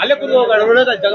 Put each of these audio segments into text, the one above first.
ಅಲ್ಲೇ ಕೂತು ಹೋಗೋಣ ಜಾಗ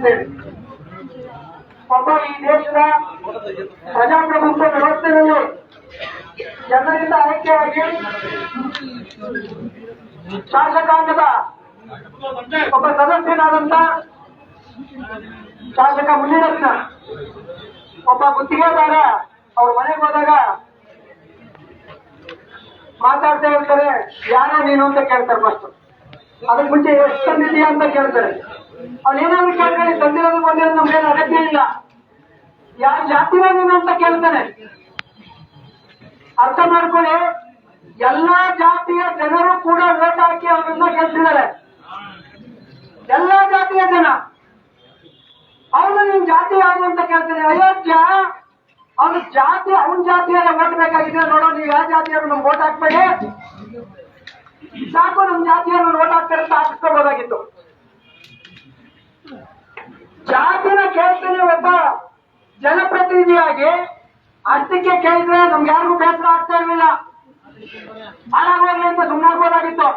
ಅಂತೇಳಿ ಒಬ್ಬ ಈ ದೇಶದ ಪ್ರಜಾಪ್ರಭುತ್ವ ವ್ಯವಸ್ಥೆಯಲ್ಲಿ ಜನರಿಂದ ಆಯ್ಕೆಯಾಗಿ ಶಾಸಕಾಂಗದ ಒಬ್ಬ ಸದಸ್ಯನಾದಂತ ಶಾಸಕ ಮುನಿರತ್ನ ಒಬ್ಬ ಗುತ್ತಿಗೆದಾರ ಅವ್ರ ಮನೆಗೆ ಹೋದಾಗ ಮಾತಾಡ್ತಾ ಇರ್ತಾರೆ ಯಾರೋ ನೀನು ಅಂತ ಕೇಳ್ತಾರೆ ಫಸ್ಟ್ ಅದಕ್ಕೆ ಮುಂಚೆ ಎಷ್ಟು ಅಂತ ಕೇಳ್ತಾರೆ. ಅವನೇನಾದ್ರು ಕೇಳ್ಕೊಳ್ಳಿ ತಂದಿರೋದು ಬಂದಿರೋದು ನಮ್ಗೇನು ಅಗತ್ಯ ಇಲ್ಲ. ಯಾವ ಜಾತಿನ ನೀನು ಅಂತ ಕೇಳ್ತಾನೆ. ಅರ್ಥ ಮಾಡ್ಕೊಳ್ಳಿ. ಎಲ್ಲಾ ಜಾತಿಯ ಜನರು ಕೂಡ ಓಟ್ ಹಾಕಿ ಅವರನ್ನ ಗೆಲ್ತಿದ್ದಾರೆ ಎಲ್ಲಾ ಜಾತಿಯ ಜನ. ಅವನು ನಿನ್ ಜಾತಿ ಯಾವುದು ಅಂತ ಕೇಳ್ತಾನೆ. ಅಯೋಧ್ಯ, ಅವನ ಜಾತಿ, ಅವನ ಜಾತಿಯಲ್ಲ ಓಟ್ ಬೇಕಾಗಿದೆ ನೋಡೋ. ನೀವು ಯಾವ ಜಾತಿಯವರು ನಮ್ಗೆ ಓಟ್ ಹಾಕ್ಬೇಡಿ? ಸಾಕು, ನಮ್ ಜಾತಿಯವರು ಓಟ್ ಹಾಕ್ತಾರೆ ಅಂತ ಹಾಕಿಸ್ಕೋಬೋದಾಗಿತ್ತು ಜಾತಿನ ಕೇಳ್ತಾನೆ ಒಬ್ಬ ಜನಪ್ರತಿನಿಧಿಯಾಗಿ ಅಷ್ಟಕ್ಕೆ ಕೇಳಿದ್ರೆ ನಮ್ಗೆ ಯಾರಿಗೂ ಬೇಸರ ಆಗ್ತಾ ಇರಲಿಲ್ಲ. ಹಾಳಾಗೋಗ್ಲಿ ಅಂತ ಸುಮ್ಮನಾಗ್ಬೋದಾಗಿತ್ತು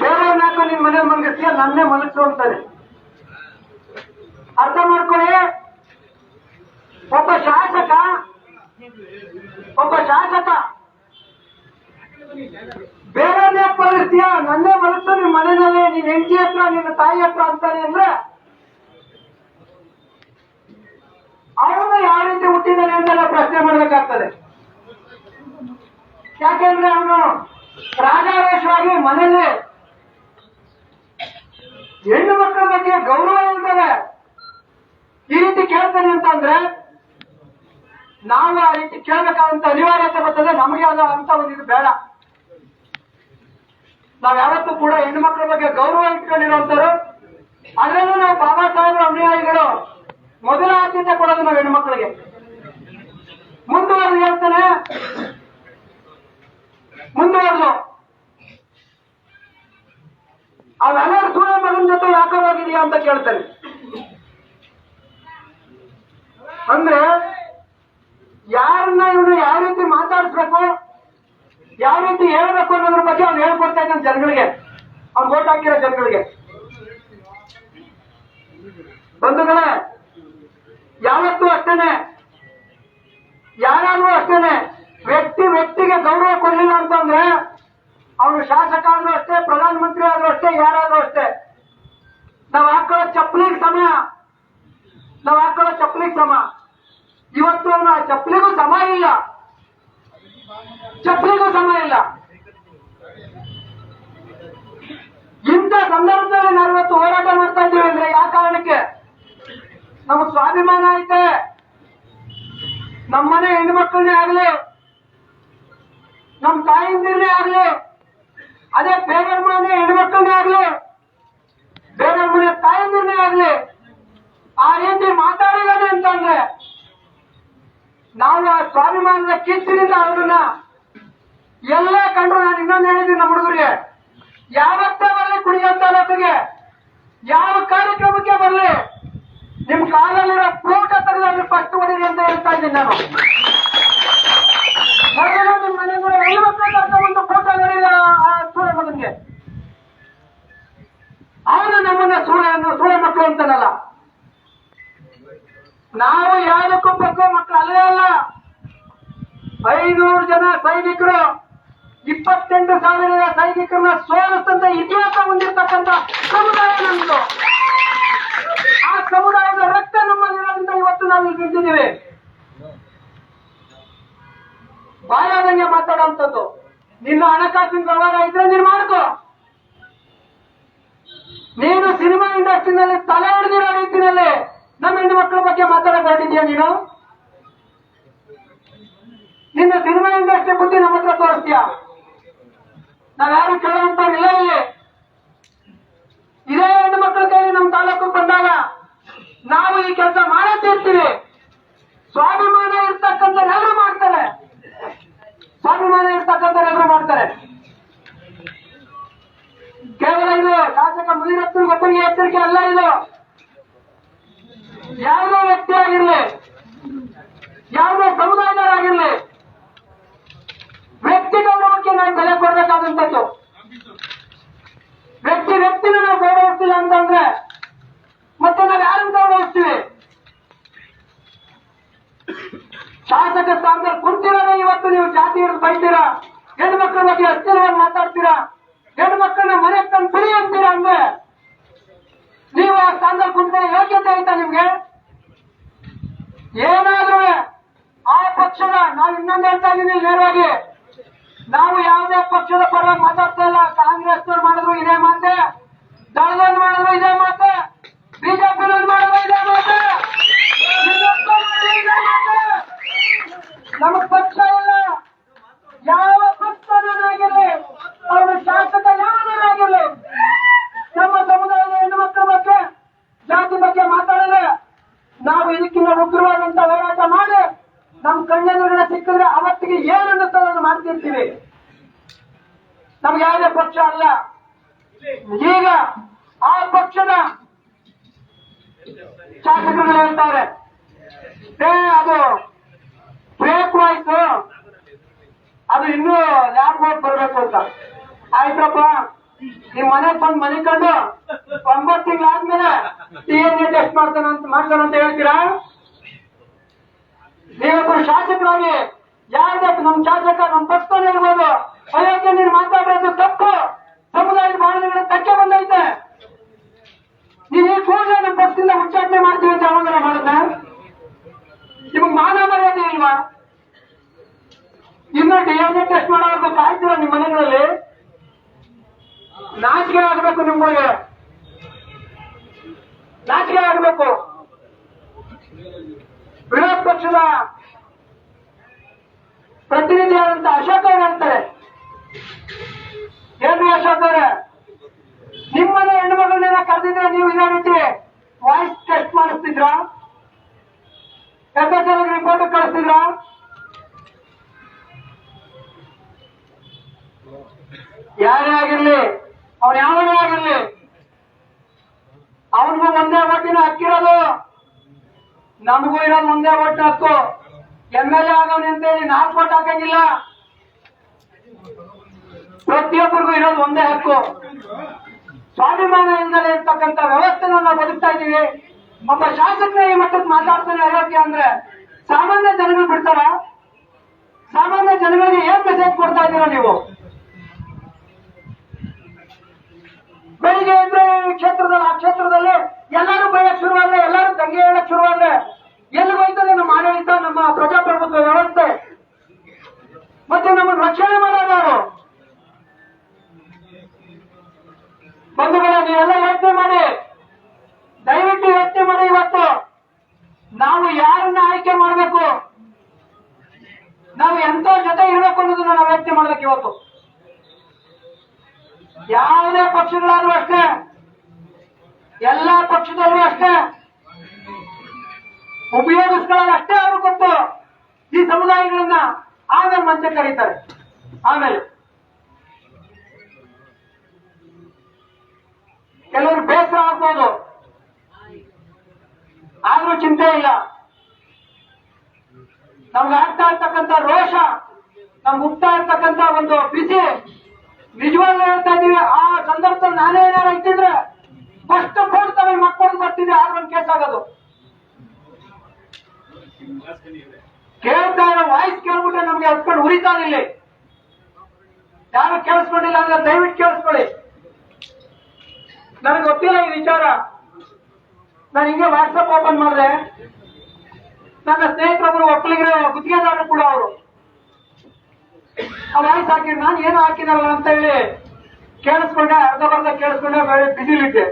ಬೇರೆ ನಾಲ್ಕು ನಿನ್ ಮನೆ ಮಲಗಿಸ್ತೀಯ ನನ್ನೇ ಮಲಗಿಸು ಅಂತಾನೆ ಅರ್ಥ ಮಾಡ್ಕೊಳ್ಳಿ. ಒಬ್ಬ ಶಾಸಕ ಒಬ್ಬ ಶಾಸಕ ಬೇರೆನೇ ಮಲಗಿಸ್ತೀಯ ನನ್ನೇ ಮಲಗಿಸು ನಿಮ್ ಮನೆಯಲ್ಲಿ, ನಿನ್ ಹೆಂಡತಿ ಹತ್ರ, ನಿನ್ನ ತಾಯಿ ಹತ್ರ ಅಂತಾನೆ ಅಂದ್ರೆ ಅವನು ಯಾವ ರೀತಿ ಹುಟ್ಟಿದ್ದಾನೆ ಅಂತೆಲ್ಲ ಪ್ರಶ್ನೆ ಮಾಡ್ಬೇಕಾಗ್ತದೆ. ಯಾಕೆಂದ್ರೆ ಅವನು ರಾಜಾವೇಶವಾಗಿ ಮನೆಯಲ್ಲಿ ಹೆಣ್ಣು ಮಕ್ಕಳ ಬಗ್ಗೆ ಗೌರವ ಇಲ್ತಾರೆ ಈ ರೀತಿ ಕೇಳ್ತಾನೆ ಅಂತಂದ್ರೆ ನಾವು ಆ ರೀತಿ ಕೇಳಬೇಕಾದಂತ ಅನಿವಾರ್ಯತೆ ಬರ್ತದೆ. ನಮಗೆ ಅದ ಅಂತ ಒಂದು ಬೇಡ. ನಾವ್ ಯಾವತ್ತೂ ಕೂಡ ಹೆಣ್ಣು ಬಗ್ಗೆ ಗೌರವ ಇಟ್ಕೊಂಡಿರುವಂತರು ಅದರಲ್ಲೂ ನಾವು ಬಾಬಾ ಸಾಹೇಬರ ಅನುಯಾಯಿಗಳು ಮೊದಲ ಆದ್ಯತೆ ಕೊಡೋದು ನಾವು ಹೆಣ್ಣು ಮಕ್ಕಳಿಗೆ ಮುಂದುವರೆದು ಹೇಳ್ತಾನೆ. ಮುಂದುವರೆದು. ಅವೆಲ್ಲರೂ ಸೂರ್ಯ ಮಗನ ಜೊತೆ ಯಾಕೆ ಹೋಗಿದೆಯಾ ಅಂತ ಕೇಳ್ತಾರೆ ಅಂದ್ರೆ ಯಾರನ್ನ ಇವನು ಯಾವ ರೀತಿ ಮಾತಾಡಿಸ್ಬೇಕು? ಯಾವ ರೀತಿ ಹೇಳಬೇಕು ಅನ್ನೋದ್ರ ಬಗ್ಗೆ ಅವ್ನು ಹೇಳ್ಕೊಡ್ತಾ ಇದ್ದಾನೆ ಜನಗಳಿಗೆ. ಅವ್ನು ಓಟ್ ಹಾಕಿರೋ ಜನಗಳಿಗೆ. ಬಂಧುಗಳೇ, ಯಾವತ್ತೂ ಅಷ್ಟೇನೆ. ಯಾರಾದ್ರೂ ಅಷ್ಟೇನೆ. ವ್ಯಕ್ತಿ ವ್ಯಕ್ತಿಗೆ ಗೌರವ ಕೊಡ್ಲಿಲ್ಲ ಅಂತಂದ್ರೆ ಅವರು ಶಾಸಕ ಆದ್ರೂ ಅಷ್ಟೇ, ಪ್ರಧಾನಮಂತ್ರಿ ಆದ್ರೂ ಅಷ್ಟೇ, ಯಾರಾದ್ರೂ ಅಷ್ಟೇ. ನಾವು ಹಾಕೊಳ್ಳೋ ಚಪ್ಪಲಿಗೆ ಸಮ. ನಾವು ಹಾಕೊಳ್ಳೋ ಚಪ್ಪಲಿಗೆ ಸಮ. ಇವತ್ತು ಅವನು ಆ ಚಪ್ಪಲಿಗೂ ಸಮ ಇಲ್ಲ. ಚಪ್ಪಲಿಗೂ ಸಮಯ ಇಲ್ಲ. ಇಂಥ ಸಂದರ್ಭದಲ್ಲಿ ನಾವು ಇವತ್ತು ಹೋರಾಟ ಮಾಡ್ತಾ ಇದ್ದೀವಿ ಅಂದ್ರೆ ಯಾವ ಕಾರಣಕ್ಕೆ? ನಮ್ಮ ಸ್ವಾಭಿಮಾನ ಐತೆ. ನಮ್ಮನೆ ಹೆಣ್ಮಕ್ಳನ್ನೇ ಆಗ್ಲಿ ನಮ್ ತಾಯಿಂದಿರನೇ ಆಗ್ಲಿ, ಅದೇ ಬೇರೆಯವ್ರ ಮನೆ ಹೆಣ್ಮಕ್ಳನ್ನೇ ಆಗ್ಲಿ, ಬೇರೆಯವ್ರ ಮನೆ ತಾಯಿಂದಿರನೇ ಆಗ್ಲಿ, ಆ ರೀತಿ ಮಾತಾಡಿದಾನೆ ಅಂತಂದ್ರೆ ನಾವು ಆ ಸ್ವಾಭಿಮಾನದ ಕಿಚ್ಚಿನಿಂದ ಅವ್ರನ್ನ ಎಲ್ಲ ಕಂಡ್ರು ನಾನು ಇನ್ನೊಂದು ಹೇಳಿದ್ದೀನಿ ನಮ್ಮ ಹುಡುಗರಿಗೆ. ಯಾವತ್ತೇ ಬರಲಿ ಕುಣಿಗಲ್ ತಾಲೂಕಿಗೆ, ಯಾವ ಕಾರ್ಯಕ್ರಮಕ್ಕೆ ಬರಲಿ, ನಿಮ್ ಕಾಲಲ್ಲಿರೋ ಫ್ರೂಟ್ ತೆಗೆದು ಫಸ್ಟ್ ಹೊಡಿರಿ ಅಂತ ಹೇಳ್ತಾ ಇದ್ದೀನಿ ನಾನು. ಆ ಸೂಳೆ ಅವನು ನಮ್ಮನ್ನ ಸೂಳೆ ಸೂಳೆ ಮಕ್ಕಳು ಅಂತಾನಲ್ಲ. ನಾವು ಯಾವುದಕ್ಕೂ ಪಕ್ಕ ಮಕ್ಕಳು ಅಲ್ಲೇ ಅಲ್ಲ. ಐನೂರು ಜನ ಸೈನಿಕರು. ಇಪ್ಪತ್ತೆಂಟು ಸಾವಿರ ಸೈನಿಕರನ್ನ ಸೋಲಿಸ್ತಂತ ಇತಿಹಾಸ ಹೊಂದಿರತಕ್ಕಂತ ಸಮುದಾಯ ನಮ್ದು. ಆ ಸಮುದಾಯದ ರಕ್ತ ನಮ್ಮಲ್ಲಿರೋದ್ರಿಂದ ಇವತ್ತು ನಾವು ಇಲ್ಲಿ ನಿಂತಿದ್ದೀವಿ. ಬಾಯಾದಂಗೆ ಮಾತಾಡುವಂಥದ್ದು ನಿನ್ನ ಹಣಕಾಸಿನ ವ್ಯವಹಾರ ಇದ್ರೆ ನೀನು ಮಾಡ್ಕೋ. ನೀನು ಸಿನಿಮಾ ಇಂಡಸ್ಟ್ರಿನಲ್ಲಿ ತಲೆ ಹಿಡಿದಿರೋ ರೀತಿಯಲ್ಲಿ ನಮ್ಮ ಹೆಣ್ಣು ಮಕ್ಕಳ ಬಗ್ಗೆ ಮಾತಾಡೋಕೆ ಹೊರಟಿದ್ಯಾ ನೀನು? ನಿನ್ನ ಸಿನಿಮಾ ಇಂಡಸ್ಟ್ರಿ ಬುದ್ಧಿ ನಮ್ಮ ಹತ್ರ ತೋರಿಸ್ತೀಯ? ನಾವ್ಯಾರು ಕೇಳುವಂತವ್ರಿಲ್ಲ ಇಲ್ಲಿ ಇದೇ ಹೆಣ್ಣು ಮಕ್ಕಳ ಕೈಲಿ ನಮ್ಮ ತಾಲೂಕು ಬಂದಾಗ ನಾವು ಈ ಕೆಲಸ ಮಾಡೇ ತೀರ್ತೀವಿ ಸ್ವಾಭಿಮಾನ ಇರ್ತಕ್ಕಂಥ ಎಲ್ಲರೂ ಮಾಡ್ತಾರೆ. ಸ್ವಾಭಿಮಾನ ಇರ್ತಕ್ಕಂಥ ಎಲ್ಲರೂ ಮಾಡ್ತಾರೆ. ಕೇವಲ ಇದು ಶಾಸಕ ಮುನಿರತ್ನ ಒಬ್ಬರಿಗೆ ಎಚ್ಚರಿಕೆ ಅಲ್ಲ ಇದು. ಯಾವುದೇ ವ್ಯಕ್ತಿ ಆಗಿರ್ಲಿ ಯಾವುದೇ ಸಮುದಾಯದವರಾಗಿರ್ಲಿ ವ್ಯಕ್ತಿ ಗೌರವಕ್ಕೆ ನಾವು ಬೆಲೆ ಕೊಡಬೇಕಾದಂಥದ್ದು ವ್ಯಕ್ತಿ ವ್ಯಕ್ತಿನ ನಾವು ಗೌರವಿಸ್ತಿಲ್ಲ ಅಂತಂದ್ರೆ ಮತ್ತೆ ನಾವು ಯಾರನ್ನು ಗೌರವಿಸ್ತೀವಿ ಶಾಸಕ ಸ್ಥಾನದಲ್ಲಿ ಕುಂತಿರೋದೇ ಇವತ್ತು ನೀವು ಜಾತಿ ಹಿಡಿದು ಬೈತೀರಾ? ಹೆಣ್ಣು ಮಕ್ಕಳ ಬಗ್ಗೆ ಅಸ್ಥಿರವಾಗಿ ಮಾತಾಡ್ತೀರಾ? ಹೆಣ್ಣು ಮಕ್ಕಳನ್ನ ಮನೆ ತಂದು ಬಿಡಿ ಅಂತೀರಾ ಅಂದ್ರೆ? ನೀವು ಆ ಸ್ಥಾನದಲ್ಲಿ ಕುಂತಿರೋ ಯೋಗ್ಯತೆ ಆಯ್ತಾ ನಿಮ್ಗೆ? ಏನಾದ್ರೂ ಆ ಪಕ್ಷದ, ನಾವು ಇನ್ನೊಂದು ಹೇಳ್ತಾ ಇದ್ದೀನಿ ನೇರವಾಗಿ, ನಾವು ಯಾವುದೇ ಪಕ್ಷದ ಪರವಾಗಿ ಮಾತಾಡ್ತಾ ಇಲ್ಲ. ಕಾಂಗ್ರೆಸ್ ಮಾಡಿದ್ರು ಇದೇ ಮಾತೆ, ದಳದವ್ರು ಮಾಡಿದ್ರು ಇದೇ ಮಾತೆ, ಬಿಜೆಪಿ ಮಾಡಿದ್ರು ಇದೇ ಮಾತೆ ಇನ್ನೊಬ್ಬ ಮಾಡಿದ್ರು ಇದೇ ಮಾತೆ ನಮಗ್ ಪಕ್ಷ ಇಲ್ಲ ಯಾವ ಪಕ್ಷದನಾಗಿರ್ಲಿ ಅವರ ಶಾಸಕ ಯಾವನಾಗಿರ್ಲಿ ನಮ್ಮ ಸಮುದಾಯದ ಹೆಣ್ಣು ಮಕ್ಕಳ ಬಗ್ಗೆ, ಜಾತಿ ಬಗ್ಗೆ ಮಾತಾಡಿದ್ರೆ ನಾವು ಇದಕ್ಕಿಂತ ಉಗ್ರವಾದಂತ ಹೋರಾಟ ಮಾಡಿ ನಮ್ ಕಣ್ಣೆದುರುಗಡೆ ಸಿಕ್ಕಿದ್ರೆ ಅವತ್ತಿಗೆ ಏನನ್ನು ಅದನ್ನು ಮಾಡ್ತಿರ್ತೀವಿ? ನಮ್ಗೆ ಯಾವುದೇ ಪಕ್ಷ ಅಲ್ಲ. ಈಗ ಆ ಪಕ್ಷದ ಶಾಸಕರು ಹೇಳ್ತಾರೆ ಅದು ಫೇಕ್ ಆಯ್ತು. ಅದು ಇನ್ನೂ ಲ್ಯಾಬ್ ಹೋಗಿ ಬರ್ಬೇಕು ಅಂತ. ಆಯ್ತಪ್ಪ, ನಿಮ್ ಮನೆ ಬಂದ್ ಮನೆ ಕಂಡು ಒಂಬತ್ತು ತಿಂಗಳಾದ್ಮೇಲೆ ಡಿ ಎನ್ ಎ ಟೆಸ್ಟ್ ಮಾಡ್ತಾನ ಅಂತ ಮಾಡ್ತಾನ ಅಂತ ಹೇಳ್ತೀರಾ? ನೀವೊಬ್ಬರು ಶಾಸಕರಾಗಿ ಯಾರ್ದಕ್ಕೆ ನಮ್ ಶಾಸಕ, ನಮ್ ಪಕ್ಷದಲ್ಲಿ ಇರ್ಬೋದು ಅಯೋಗ್ಯ ನೀನು ಮಾತಾಡೋದು ತಪ್ಪು. ಸಮುದಾಯದ ಬಾಳಿಗೆ ತಕ್ಕೆ ಬಂದೈತೆ ನೀನ್ ಈ ಕೂಡಲೇ ನಮ್ಮ ಪಕ್ಷದಿಂದ ಉಚ್ಚಾಟನೆ ಮಾಡ್ತೀವಿ ಅಂತ ಅವಾಗಲ ಮಾಡುದ ನಿಮಗ್ ಮಾನ ಮರ್ಯಾದೆ ಇಲ್ವಾ ಇನ್ನು ಡಿ ಎನ್ ಎ ಟೆಸ್ಟ್ ಮಾಡೋದು ಕಾಯ್ತೀರ ನಿಮ್ಮ ಮನೆಗಳಲ್ಲಿ ನಾಚಿಕೆ ಆಗಬೇಕು ನಿಮ್ಗಳಿಗೆ. ನಾಚಿಕೆ ಆಗಬೇಕು. ವಿರೋಧ ಪಕ್ಷದ ಪ್ರತಿನಿಧಿಯಾದಂತ ಅಶೋಕ್ ಅವ್ರು ಹೇಳ್ತಾರೆ. ಏನ್ರಿ ಅಶೋಕ್ ಅವರೇ? ನಿಮ್ಮನೆ ಹೆಣ್ಣು ಮಗಳನ್ನೆಲ್ಲ ಕರೆದಿದ್ರೆ ನೀವು ಇದೇ ನಮಗೂ ಇರೋದು ಒಂದೇ ಓಟ್ ಹಕ್ಕು. ಎಂ ಎಲ್ ಎ ಅಂತ ಹೇಳಿ ನಾಲ್ಕು ಓಟ್ ಹಾಕಂಗಿಲ್ಲ. ಪ್ರತಿಯೊಬ್ಬರಿಗೂ ಇರೋದು ಒಂದೇ ಹಕ್ಕು. ಸ್ವಾಭಿಮಾನ ಇಲ್ಲದೆ ಇರ್ತಕ್ಕಂಥ ವ್ಯವಸ್ಥೆನ ನಾವು ಬದುಕ್ತಾ ಇದ್ದೀವಿ. ಒಬ್ಬ ಶಾಸಕನ ಈ ಮಟ್ಟಕ್ಕೆ ಮಾತಾಡ್ತಾನೆ ಹೇಳೋಕೆ ಅಂದ್ರೆ ಸಾಮಾನ್ಯ ಜನಗಳು ಬಿಡ್ತಾರ? ಸಾಮಾನ್ಯ ಜನಗಳಿಗೆ ಏನ್ ಮೆಸೇಜ್ ಕೊಡ್ತಾ ಇದ್ದೀರಾ ನೀವು? ಬೆಳಿಗ್ಗೆ ಇದ್ರೆ ಈ ಕ್ಷೇತ್ರದಲ್ಲಿ, ಆ ಕ್ಷೇತ್ರದಲ್ಲಿ ಎಲ್ಲರೂ ಬೈಯಕ್ ಶುರುವಾದ್ರೆ ಎಲ್ಲರೂ ದಂಗೆ ಹೇಳಕ್ ಶುರುವಾದ್ರೆ ಎಲ್ಲಿ ಹೋಯ್ತದೆ ನಮ್ಮ ಆಡಳಿತ ನಮ್ಮ ಪ್ರಜಾಪ್ರಭುತ್ವ ವ್ಯವಸ್ಥೆ? ಮತ್ತೆ ನಮ್ಮನ್ನು ರಕ್ಷಣೆ ಮಾಡೋರು ಯಾರು? ಬಂಧುಗಳ, ನೀವೆಲ್ಲ ಯೋಚನೆ ಮಾಡಿ. ದಯವಿಟ್ಟು ಯೋಚನೆ ಮಾಡಿ ಇವತ್ತು. ನಾವು ಯಾರನ್ನ ಆಯ್ಕೆ ಮಾಡಬೇಕು? ನಾವು ಎಂತ ಜೊತೆ ಇರಬೇಕು ಅನ್ನೋದನ್ನ ನಾವು ಯೋಚನೆ ಮಾಡ್ಬೇಕು ಇವತ್ತು. ಯಾವುದೇ ಪಕ್ಷಗಳಾದ್ರೂ ಅಷ್ಟೇ. ಎಲ್ಲಾ ಪಕ್ಷದಲ್ಲೂ ಅಷ್ಟೇ. ಉಪಯೋಗಿಸ್ಕೊಳ್ಳೋದು ಅಷ್ಟೇ ಅವರು ಗೊತ್ತು ಈ ಸಮುದಾಯಗಳನ್ನ ಆಮೇಲೆ ಅಂತ ಕರೀತಾರೆ. ಆಮೇಲೆ ಕೆಲವರು ಬೇಸರ ಆಗ್ಬೋದು. ಆದ್ರೂ ಚಿಂತೆ ಇಲ್ಲ. ನಮ್ಗೆ ಆಗ್ತಾ ಇರ್ತಕ್ಕಂಥ ರೋಷ, ನಮ್ಗೆ ಹುಟ್ತಾ ಇರ್ತಕ್ಕಂಥ ಒಂದು ಬಿಸಿ, ನಿಜವಾಗ್ಲೂ ಹೇಳ್ತಾ ಇದ್ದೀವಿ, ಆ ಸಂದರ್ಭದಲ್ಲಿ ನಾನೇ ಏನಾರು ಇಟ್ಟಿದ್ರೆ ಫಸ್ಟ್ ಬೋರ್ಡ್ ಮಕ್ಕಳು ಬರ್ತಿದೆ ಒಂದು ಕೇಸ್ ಆಗೋದು. ಕೇಳ್ತಾ ಇರೋ ವಾಯ್ಸ್ ಕೇಳ್ಬಿಟ್ರೆ ನಮ್ಗೆ ಹತ್ಕೊಂಡು ಉರಿತಾ ಇಲ್ಲಿ ಯಾರು ಕೇಳಿಸ್ಕೊಂಡಿಲ್ಲ ಅಂದ್ರೆ ದಯವಿಟ್ಟು ಕೇಳಿಸ್ಕೊಳ್ಳಿ. ನನಗೆ ಗೊತ್ತಿಲ್ಲ ಈ ವಿಚಾರ. ನಾನು ಹಿಂಗೆ ವಾಟ್ಸಪ್ ಓಪನ್ ಮಾಡಿದೆ. ನನ್ನ ಸ್ನೇಹಿತರೊಬ್ಬರು ಒಕ್ಕಲಿಗರ ಗುತ್ತಿಗೆದಾರರು ಕೂಡ ಅವರು. ಆ ವಾಯ್ಸ್ ಹಾಕಿದ್ರು ನಾನು ಏನು ಹಾಕಿದಾರಲ್ಲ ಅಂತ ಹೇಳಿ ಕೇಳಿಸ್ಕೊಂಡೆ ಅರ್ಧ ಬರ್ಧ ಕೇಳಿಸ್ಕೊಂಡೆ ಬಿಸಿಲಿದ್ದೆ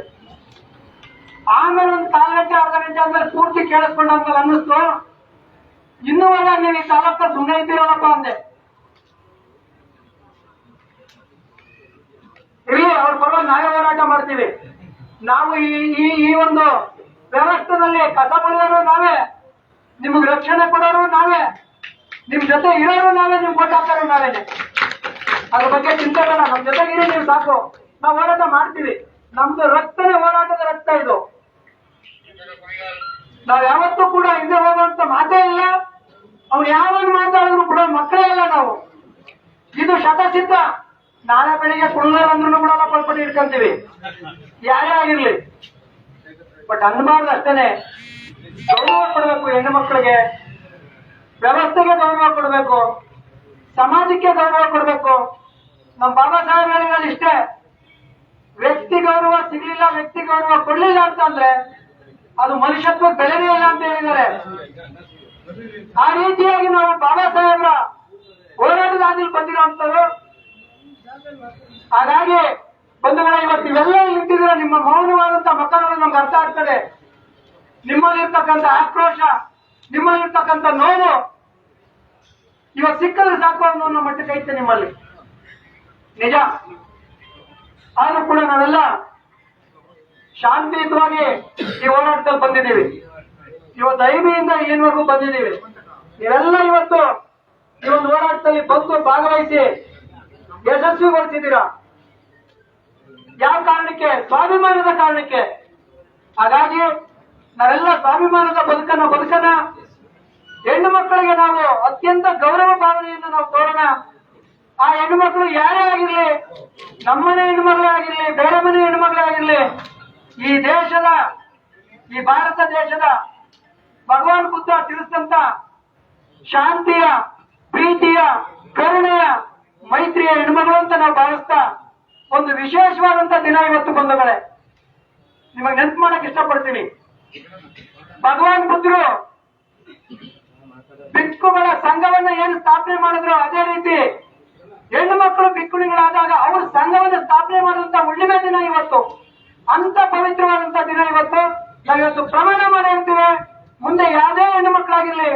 ಆಮೇಲೆ ಒಂದು ಕಾಲು ಗಂಟೆ ಅರ್ಧ ಗಂಟೆ ಆದ್ಮೇಲೆ ಪೂರ್ತಿ ಕೇಳಿಸ್ಕೊಂಡ ಅಂತ ಅನ್ನಿಸ್ತು ಅಲ್ಲ ನೀನು ಈ ತಾಲೂಕ ಸುಮ್ಮನೆ ಇದ್ದೀರಲ್ಲಪ್ಪ ಅಂದೆ. ಇರ್ಲಿ, ಅವ್ರ ಪರವಾಗಿ ನಾವೇ ಹೋರಾಟ ಮಾಡ್ತೀವಿ. ನಾವು ಈ ಈ ಒಂದು ವ್ಯವಸ್ಥೆನಲ್ಲಿ ಕಸ ಬಳಿಯೋರು ನಾವೇ, ನಿಮ್ಗೆ ರಕ್ಷಣೆ ಕೊಡೋರು ನಾವೇ, ನಿಮ್ ಜೊತೆ ಇರೋರು ನಾವೇ, ನಿಮ್ಗೆ ಕೊಟ್ಟು ಹಾಕೋರು ನಾವೇನೆ ಅದ್ರ ಬಗ್ಗೆ ಚಿಂತೆ ಬೇಡ, ನಮ್ ಜೊತೆಗಿರಿ, ನೀವು ಸಾಕು. ನಾವು ಹೋರಾಟ ಮಾಡ್ತೀವಿ. ನಮ್ದು ರಕ್ತನೇ ಹೋರಾಟದ ರಕ್ತ ಇದು. ನಾವ್ ಯಾವತ್ತೂ ಕೂಡ ಹಿಂದೆ ಹೋಗುವಂತ ಮಾತೇ ಇಲ್ಲ. ಅವ್ರು ಯಾವಾಗ ಮಾತಾಡಿದ್ರು ಕೂಡ ಮಕ್ಕಳೇ ಇಲ್ಲ ನಾವು. ಇದು ಶತಸಿದ್ಧ. ನಾಳೆ ಬೆಳಿಗ್ಗೆ ಕುಳ್ಳರ್ ಅಂದ್ರೂ ಕೂಡ ಪಲ್ಪಡಿ ಇಟ್ಕೊಂತೀವಿ ಯಾರೇ ಆಗಿರ್ಲಿ. ಬಟ್ ಅನ್ಬಾರ್ದು ಅಷ್ಟೇನೆ. ಗೌರವ ಕೊಡಬೇಕು ಹೆಣ್ಣು ಮಕ್ಕಳಿಗೆ. ವ್ಯವಸ್ಥೆಗೆ ಗೌರವ ಕೊಡಬೇಕು. ಸಮಾಜಕ್ಕೆ ಗೌರವ ಕೊಡಬೇಕು. ನಮ್ಮ ಬಾಬಾ ಸಾಹೇಬ್ ಹೇಳಿರೋದು ಇಷ್ಟೇ. ವ್ಯಕ್ತಿ ಗೌರವ ಸಿಗ್ಲಿಲ್ಲ, ವ್ಯಕ್ತಿ ಗೌರವ ಕೊಡ್ಲಿಲ್ಲ ಅಂತಂದ್ರೆ ಅದು ಮನುಷ್ಯತ್ವ ಬೆಲೆನೇ ಇಲ್ಲ ಅಂತ ಹೇಳಿದ್ದಾರೆ. ಆ ರೀತಿಯಾಗಿ ನಾವು ಬಾಬಾ ಸಾಹೇಬ್ರ ಹೋರಾಟದ ಬಂದಿರುವಂತವರು ಹಾಗಾಗಿ ಬಂಧುಗಳ, ಇವತ್ತು ಇವೆಲ್ಲ ನಿಂತಿದ್ರೆ ನಿಮ್ಮ ಮೌನವಾದಂತ ಮಕ್ಕಳು ನಮ್ಗೆ ಅರ್ಥ ಆಗ್ತದೆ. ನಿಮ್ಮಲ್ಲಿರ್ತಕ್ಕಂಥ ಆಕ್ರೋಶ, ನಿಮ್ಮಲ್ಲಿರ್ತಕ್ಕಂಥ ನೋವು ಇವತ್ತು ಸಿಕ್ಕಲು ಸಾಕು ಅನ್ನೋ ಮಟ್ಟಕ್ಕೆ ಐತೆ ನಿಮ್ಮಲ್ಲಿ. ನಿಜ. ಆದ್ರೂ ಕೂಡ ನಾವೆಲ್ಲ ಶಾಂತಿಯುತವಾಗಿ ಈ ಹೋರಾಟದಲ್ಲಿ ಬಂದಿದ್ದೀವಿ. ಇವತ್ತು ಐಬಿಯಿಂದ ಏನ್ವರೆಗೂ ಬಂದಿದ್ದೀವಿ. ನೀವೆಲ್ಲ ಇವತ್ತು ಈ ಒಂದು ಹೋರಾಟದಲ್ಲಿ ಬಂದು ಭಾಗವಹಿಸಿ ಯಶಸ್ವಿಗೊಳಿಸಿದ್ದೀರಾ? ಯಾವ ಕಾರಣಕ್ಕೆ? ಸ್ವಾಭಿಮಾನದ ಕಾರಣಕ್ಕೆ. ಹಾಗಾಗಿ ನಾವೆಲ್ಲ ಸ್ವಾಭಿಮಾನದ ಬದುಕನ್ನ ಬದುಕನ ಹೆಣ್ಣು ಮಕ್ಕಳಿಗೆ ನಾವು ಅತ್ಯಂತ ಗೌರವ ಭಾವನೆಯನ್ನು ನಾವು ತೋರೋಣ. ಆ ಹೆಣ್ಣು ಮಕ್ಕಳು ಯಾರೇ ಆಗಿರ್ಲಿ ನಮ್ಮನೆ ಹೆಣ್ಣು ಮಗಳೇ ಆಗಿರ್ಲಿ, ಬೇರೆ ಮನೆ ಹೆಣ್ಣು ಮಗಳೇ ಆಗಿರ್ಲಿ ಈ ದೇಶದ, ಈ ಭಾರತ ದೇಶದ ಭಗವಾನ್ ಬುದ್ಧ ತಿಳಿಸಿದಂತ ಶಾಂತಿಯ, ಪ್ರೀತಿಯ, ಕರುಣೆಯ ಮೈತ್ರಿಯ ಹೆಣ್ಮಗಳು ಅಂತ ನಾವು ಭಾವಿಸ್ತಾ ಒಂದು ವಿಶೇಷವಾದಂತ ದಿನ ಇವತ್ತು ಬಂಧುಗಳೇ ನಿಮಗೆ ನೆನಪು ಮಾಡಕ್ ಇಷ್ಟಪಡ್ತೀನಿ. ಭಗವಾನ್ ಬುದ್ಧರು ಬಿಕ್ಕುಗಳ ಸಂಘವನ್ನ ಏನು ಸ್ಥಾಪನೆ ಮಾಡಿದ್ರು ಅದೇ ರೀತಿ ಹೆಣ್ಣು ಮಕ್ಕಳು ಬಿಕ್ಕುಳಿಗಳಾದಾಗ ಅವರು ಸಂಘವನ್ನು ಸ್ಥಾಪನೆ ಮಾಡುವಂತ ಹುಣ್ಣಿಮೆ ದಿನ ಇವತ್ತು. ಅಂತ ಪವಿತ್ರವಾದಂತ ದಿನ ಇವತ್ತು. ನಾವಿವತ್ತು ಪ್ರಮಾಣ ಮಾಡಿರ್ತೀವಿ ಮುಂದೆ ಯಾವುದೇ ಹೆಣ್ಣು ಮಕ್ಕಳಾಗಿರ್ಲಿ,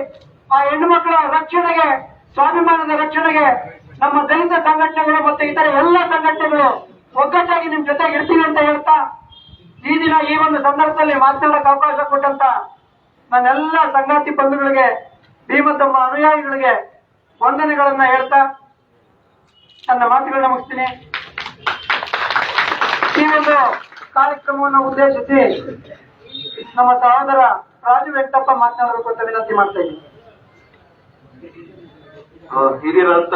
ಆ ಹೆಣ್ಣು ಮಕ್ಕಳ ರಕ್ಷಣೆಗೆ, ಸ್ವಾಭಿಮಾನದ ರಕ್ಷಣೆಗೆ ನಮ್ಮ ದಲಿತ ಸಂಘಟನೆಗಳು ಮತ್ತೆ ಇತರ ಎಲ್ಲ ಸಂಘಟನೆಗಳು ಒಗ್ಗಟ್ಟಾಗಿ ನಿಮ್ ಜೊತೆ ಇರ್ತೀವಿ ಅಂತ ಹೇಳ್ತಾ, ಈ ದಿನ ಈ ಒಂದು ಸಂದರ್ಭದಲ್ಲಿ ಮಾತನಾಡಕ್ ಅವಕಾಶ ಕೊಟ್ಟಂತ ನನ್ನೆಲ್ಲ ಸಂಗಾತಿ ಬಂಧುಗಳಿಗೆ, ಭೀಮತಮ್ಮ ಅನುಯಾಯಿಗಳಿಗೆ ವಂದನೆಗಳನ್ನ ಹೇಳ್ತಾ, ನನ್ನ ಮಾತುಗಳನ್ನ ಮುಗಿಸ್ತೀನಿ. ಈ ಒಂದು ಕಾರ್ಯಕ್ರಮವನ್ನು ಉದ್ದೇಶಿಸಿ ನಮ್ಮ ಸಹೋದರ ರಾಜು ವೆಂಕಟಪ್ಪ ಮಾತನಾಡಲು ಕೊಟ್ಟ ವಿನಂತಿ ಮಾಡ್ತಾ ಇದ್ದೀನಿ. ಹಿರಿಯರಂತ